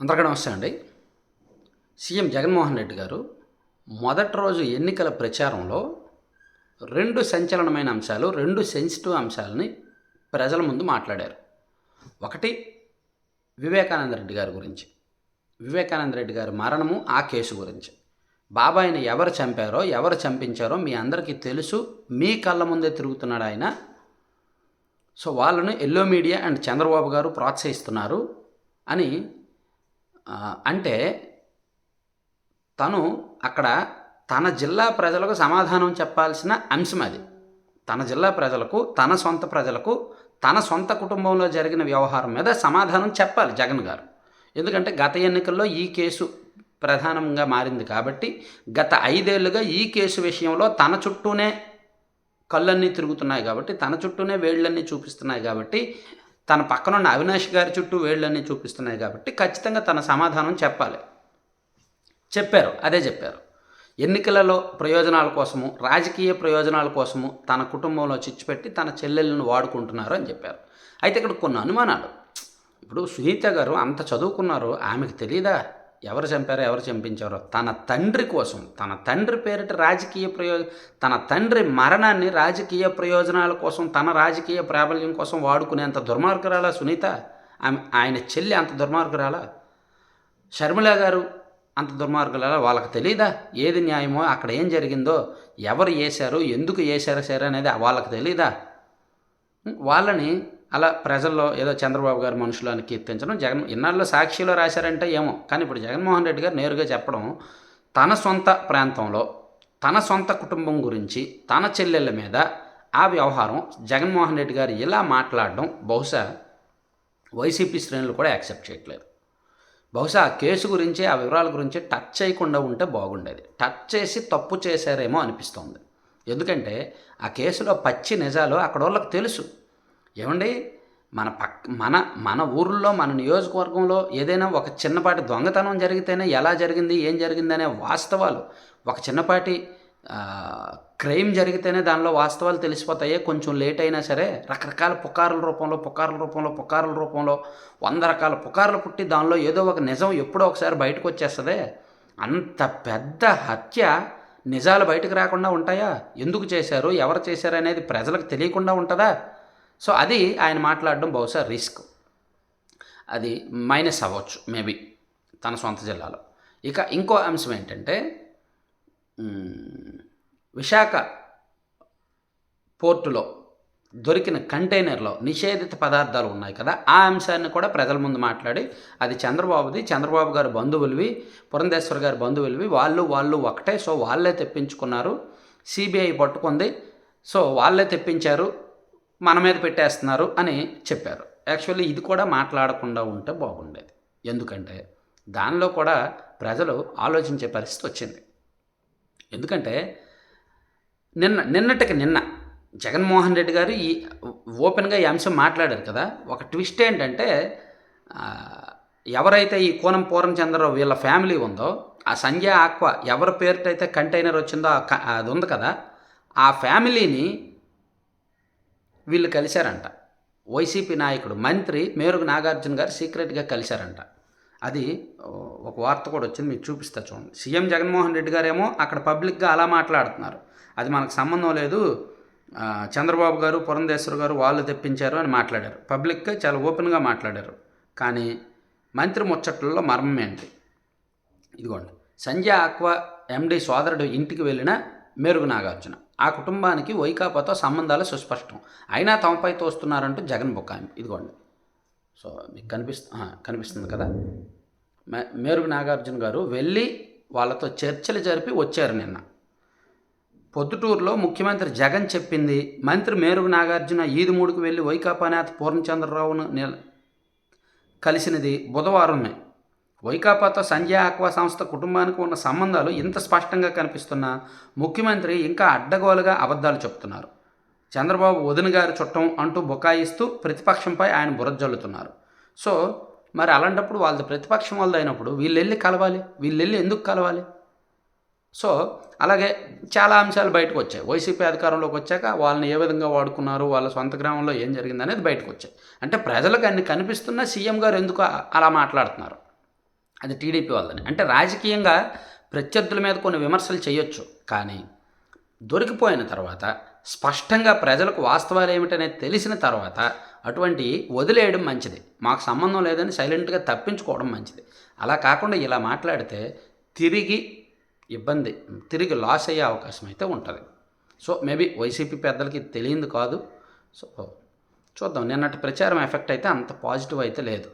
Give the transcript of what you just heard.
అందరికీ నమస్తే అండి. సీఎం జగన్మోహన్ రెడ్డి గారు మొదటి రోజు ఎన్నికల ప్రచారంలో రెండు సంచలనమైన అంశాలు రెండు సెన్సిటివ్ అంశాలని ప్రజల ముందు మాట్లాడారు. ఒకటి వివేకానంద రెడ్డి గారి గురించి. వివేకానంద రెడ్డి గారి మరణము ఆ కేసు గురించి. బాబాయిని ఎవరు చంపారో ఎవరు చంపించారో మీ అందరికీ తెలుసు. మీ కళ్ళ ముందే తిరుగుతున్నాడు ఆయన. సో వాళ్ళను ఎల్లో మీడియా అండ్ చంద్రబాబు గారు ప్రోత్సహిస్తున్నారు అని అంటే తను అక్కడ తన జిల్లా ప్రజలకు సమాధానం చెప్పాల్సిన అంశం అది. తన జిల్లా ప్రజలకు తన సొంత ప్రజలకు తన సొంత కుటుంబంలో జరిగిన వ్యవహారం మీద సమాధానం చెప్పాలి జగన్ గారు. ఎందుకంటే గత ఎన్నికల్లో ఈ కేసు ప్రధానంగా మారింది కాబట్టి గత ఐదేళ్ళుగా ఈ కేసు విషయంలో తన చుట్టూనే కళ్ళన్నీ తిరుగుతున్నాయి కాబట్టి తన చుట్టూనే వేళ్ళన్నీ చూపిస్తున్నాయి కాబట్టి తన పక్కనున్న అవినాష్ గారి చుట్టూ వేళ్ళన్నీ చూపిస్తున్నాయి కాబట్టి ఖచ్చితంగా తన సమాధానం చెప్పాలి. చెప్పారు అదే చెప్పారు. ఎన్నికలలో ప్రయోజనాల కోసము రాజకీయ ప్రయోజనాల కోసము తన కుటుంబంలో చిచ్చిపెట్టి తన చెల్లెళ్ళను వాడుకుంటున్నారు అని చెప్పారు. అయితే ఇక్కడ కొన్ని అనుమానాలు. ఇప్పుడు సునీత గారు అంత చదువుకున్నారు ఆమెకు తెలియదా ఎవరు చంపారో ఎవరు చంపించారో తన తండ్రి కోసం తన తండ్రి పేరిట రాజకీయ ప్రయో తన తండ్రి మరణాన్ని రాజకీయ ప్రయోజనాల కోసం తన రాజకీయ ప్రాబల్యం కోసం వాడుకునేంత దుర్మార్గురాలా సునీత? ఆమె ఆయన చెల్లి అంత దుర్మార్గురాలా? షర్మిల గారు అంత దుర్మార్గుల వాళ్ళకి తెలియదా ఏది న్యాయమో? అక్కడ ఏం జరిగిందో? ఎవరు వేశారు ఎందుకు వేశారు సరే అనేది వాళ్ళకి తెలియదా వాళ్ళని అలా ప్రజల్లో ఏదో చంద్రబాబు గారు మనుషులు అని కీర్తించడం జగన్ ఇన్నాళ్ళు సాక్షిలో రాశారంటే ఏమో. కానీ ఇప్పుడు జగన్మోహన్ రెడ్డి గారు నేరుగా చెప్పడం తన సొంత ప్రాంతంలో తన సొంత కుటుంబం గురించి తన చెల్లెళ్ళ మీద ఆ వ్యవహారం జగన్మోహన్ రెడ్డి గారు ఇలా మాట్లాడడం బహుశా వైసీపీ శ్రేణులు కూడా యాక్సెప్ట్ చేయట్లేదు. బహుశా ఆ కేసు గురించి ఆ వివరాల గురించి టచ్ చేయకుండా ఉంటే బాగుండేది. టచ్ చేసి తప్పు చేశారేమో అనిపిస్తోంది. ఎందుకంటే ఆ కేసులో పచ్చి నిజాలు అక్కడ వాళ్ళకి తెలుసు. ఏమండి? మన పక్ మన మన ఊర్లో మన నియోజకవర్గంలో ఏదైనా ఒక చిన్నపాటి దొంగతనం జరిగితేనే ఎలా జరిగింది ఏం జరిగింది అనే వాస్తవాలు. ఒక చిన్నపాటి క్రైమ్ జరిగితేనే దానిలో వాస్తవాలు తెలిసిపోతాయి. కొంచెం లేట్ అయినా సరే రకరకాల పుకారుల రూపంలో పుకారుల రూపంలో పుకారుల రూపంలో వంద రకాల పుకార్లు పుట్టి దానిలో ఏదో ఒక నిజం ఎప్పుడో ఒకసారి బయటకు వచ్చేస్తుంది. అంత పెద్ద హత్య నిజాలు బయటకు రాకుండా ఉంటాయా? ఎందుకు చేశారు? ఎవరు చేశారు అనేది ప్రజలకు తెలియకుండా ఉంటుందా? సో అది ఆయన మాట్లాడడం బహుశా రిస్క్. అది మైనస్ అవ్వచ్చు మేబీ తన సొంత జిల్లాలో. ఇక ఇంకో అంశం ఏంటంటే విశాఖ పోర్టులో దొరికిన కంటైనర్లో నిషేధిత పదార్థాలు ఉన్నాయి కదా ఆ అంశాన్ని కూడా ప్రజల ముందు మాట్లాడి అది చంద్రబాబుది చంద్రబాబు గారి బంధువులవి పురంధేశ్వర్ గారి బంధువులవి వాళ్ళు వాళ్ళు ఒకటే సో వాళ్ళే తెప్పించుకున్నారు సిబిఐ పట్టుకుంది సో వాళ్ళే తెప్పించారు మన మీద పెట్టేస్తున్నారు అని చెప్పారు. యాక్చువల్లీ ఇది కూడా మాట్లాడకుండా ఉంటే బాగుండేది. ఎందుకంటే దానిలో కూడా ప్రజలు ఆలోచించే పరిస్థితి వచ్చింది. ఎందుకంటే నిన్న నిన్నటికి నిన్న జగన్మోహన్ రెడ్డి గారు ఈ ఓపెన్గా ఈ అంశం మాట్లాడారు కదా. ఒక ట్విస్ట్ ఏంటంటే ఎవరైతే ఈ కోనం పూర్ణచంద్రరావు వీళ్ళ ఫ్యామిలీ ఉందో ఆ సంజయ్ ఆక్వా ఎవరి పేరిటైతే కంటైనర్ వచ్చిందో అది ఉంది కదా. ఆ ఫ్యామిలీని వీళ్ళు కలిశారంట. వైసీపీ నాయకుడు మంత్రి మేరుగు నాగార్జున గారు సీక్రెట్గా కలిశారంట. అది ఒక వార్త కూడా వచ్చింది మీకు చూపిస్తా చూడండి. సీఎం జగన్మోహన్ రెడ్డి గారేమో అక్కడ పబ్లిక్గా అలా మాట్లాడుతున్నారు. అది మనకు సంబంధం లేదు. చంద్రబాబు గారు పురంధేశ్వర్ గారు వాళ్ళు తెప్పించారు అని మాట్లాడారు. పబ్లిక్గా చాలా ఓపెన్గా మాట్లాడారు. కానీ మంత్రి ముచ్చట్లలో మర్మం ఏంటి? ఇదిగోండి. సంజయ్ ఆక్వా ఎండి సోదరుడు ఇంటికి వెళ్ళిన మేరుగు నాగార్జున. ఆ కుటుంబానికి వైకాపాతో సంబంధాలు సుస్పష్టం. అయినా తమపై తోస్తున్నారంటూ జగన్ బుకాయింపు ఇదిగోండి. సో మీకు కనిపిస్తు కనిపిస్తుంది కదా? మే- మేరుగు నాగార్జున గారు వెళ్ళి వాళ్ళతో చర్చలు జరిపి వచ్చారు నిన్న. పొద్దుటూరులో ముఖ్యమంత్రి జగన్ చెప్పింది మంత్రి మేరుగు నాగార్జున ఈదుమూడుకు వెళ్ళి వైకాపా నేత పూర్ణచంద్రరావును కలిసినది బుధవారమే. వైకాపాతో సంజయ్ ఆక్వా సంస్థ కుటుంబానికి ఉన్న సంబంధాలు ఇంత స్పష్టంగా కనిపిస్తున్నా ముఖ్యమంత్రి ఇంకా అడ్డగోలుగా అబద్ధాలు చెప్తున్నారు. చంద్రబాబు వదిన గారు చుట్టం అంటూ బుకాయిస్తూ ప్రతిపక్షంపై ఆయన బురజల్లుతున్నారు సో మరి అలాంటప్పుడు వాళ్ళది ప్రతిపక్షం వాళ్ళది అయినప్పుడు వీళ్ళు వెళ్ళి కలవాలి? వీళ్ళు వెళ్ళి ఎందుకు కలవాలి? సో అలాగే చాలా అంశాలు బయటకు వచ్చాయి. వైసీపీ అధికారంలోకి వచ్చాక వాళ్ళని ఏ విధంగా వాడుకున్నారు? వాళ్ళ సొంత గ్రామంలో ఏం జరిగింది అనేది బయటకు వచ్చాయి. అంటే ప్రజలకు అన్ని కనిపిస్తున్నా సీఎం గారు ఎందుకు అలా మాట్లాడుతున్నారు? అది టీడీపీ వాళ్ళని. అంటే రాజకీయంగా ప్రత్యర్థుల మీద కొన్ని విమర్శలు చేయొచ్చు కానీ దొరికిపోయిన తర్వాత స్పష్టంగా ప్రజలకు వాస్తవాలు ఏమిటనేది తెలిసిన తర్వాత అటువంటి వదిలేయడం మంచిది. మాకు సంబంధం లేదని సైలెంట్గా తప్పించుకోవడం మంచిది. అలా కాకుండా ఇలా మాట్లాడితే తిరిగి ఇబ్బంది తిరిగి లాస్ అయ్యే అవకాశం అయితే ఉంటుంది. సో మేబీ వైసీపీ పెద్దలకి తెలియంది కాదు. సో చూద్దాం. నిన్నటి ప్రచారం ఎఫెక్ట్ అయితే అంత పాజిటివ్ అయితే లేదు.